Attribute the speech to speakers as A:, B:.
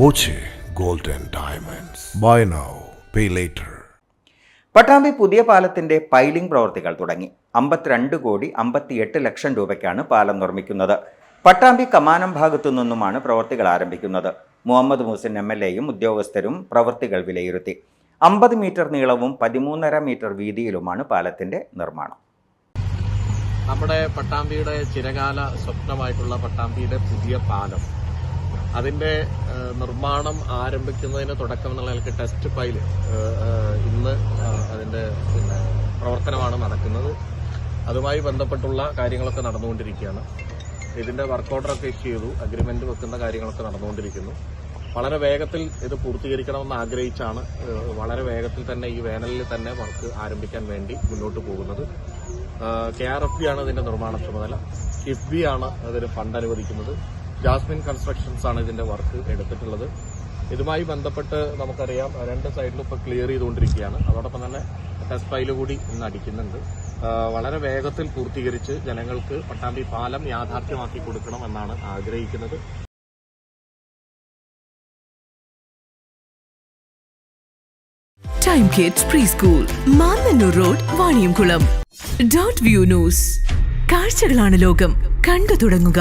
A: Boche gold and diamonds. By now pay later
B: Pattambi പുതിയ പാലത്തിന്റെ piling പ്രവൃത്തികൾ തുടങ്ങി. അമ്പത്തിരണ്ട് കോടി അമ്പത്തിയെട്ട് ലക്ഷം രൂപയ്ക്കാണ് പാലം നിർമ്മിക്കുന്നത്. പട്ടാമ്പി കമാനം ഭാഗത്തു നിന്നുമാണ് പ്രവൃത്തികൾ ആരംഭിക്കുന്നത്. മുഹമ്മദ് മുസിൻ എം എൽ എയും ഉദ്യോഗസ്ഥരും പ്രവൃത്തികൾ വിലയിരുത്തി. അമ്പത് മീറ്റർ നീളവും പതിമൂന്നര മീറ്റർ വീതിയിലുമാണ് പാലത്തിന്റെ നിർമ്മാണം.
C: നമ്മുടെ പട്ടാമ്പിയുടെ ചിരകാല സ്വപ്നമായിട്ടുള്ള പട്ടാമ്പിയുടെ പുതിയ പാലം അതിന്റെ നിർമ്മാണം ആരംഭിക്കുന്നതിന് തുടക്കം എന്നുള്ള നിലയ്ക്ക് ടെസ്റ്റ് ഏഹ്, ഇന്ന് അതിന്റെ പിന്നെ പ്രവർത്തനമാണ് നടക്കുന്നത്. അതുമായി ബന്ധപ്പെട്ടുള്ള കാര്യങ്ങളൊക്കെ നടന്നുകൊണ്ടിരിക്കുകയാണ്. ഇതിന്റെ വർക്ക് ഓർഡറൊക്കെ ഇഷ്യൂ ചെയ്തു. അഗ്രിമെന്റ് വെക്കുന്ന കാര്യങ്ങളൊക്കെ നടന്നുകൊണ്ടിരിക്കുന്നു. വളരെ വേഗത്തിൽ ഇത് പൂർത്തീകരിക്കണമെന്ന് ആഗ്രഹിച്ചാണ് വളരെ വേഗത്തിൽ തന്നെ ഈ വേനലിൽ തന്നെ വർക്ക് ആരംഭിക്കാൻ വേണ്ടി മുന്നോട്ട് പോകുന്നത്. കെ ആർ എഫ് ബി ആണ് ഇതിന്റെ നിർമ്മാണ ചുമതല. കിഫ്ബി ആണ് അതിന് ഫണ്ട് അനുവദിക്കുന്നത്. ജാസ്മിൻ കൺസ്ട്രക്ഷൻസ് ആണ് ഇതിന്റെ വർക്ക് എടുത്തിട്ടുള്ളത്. ഇതുമായി ബന്ധപ്പെട്ട് നമുക്കറിയാം രണ്ട് സൈഡിലും ഇപ്പോൾ ക്ലിയർ ചെയ്തുകൊണ്ടിരിക്കുകയാണ്. അതോടൊപ്പം തന്നെ ടെസ്റ്റ് ഫയൽ കൂടി ഇന്ന് അടിക്കുന്നുണ്ട്. വളരെ വേഗത്തിൽ പൂർത്തീകരിച്ച് ജനങ്ങൾക്ക് പട്ടാമ്പി പാലം യാഥാർത്ഥ്യമാക്കി കൊടുക്കണം എന്നാണ് ആഗ്രഹിക്കുന്നത്.
D: Time kids pre school Mannanur road Vaniyamkulam dot view news കാഴ്ചകളാണ് ലോകം. കണ്ടു തുടങ്ങുക.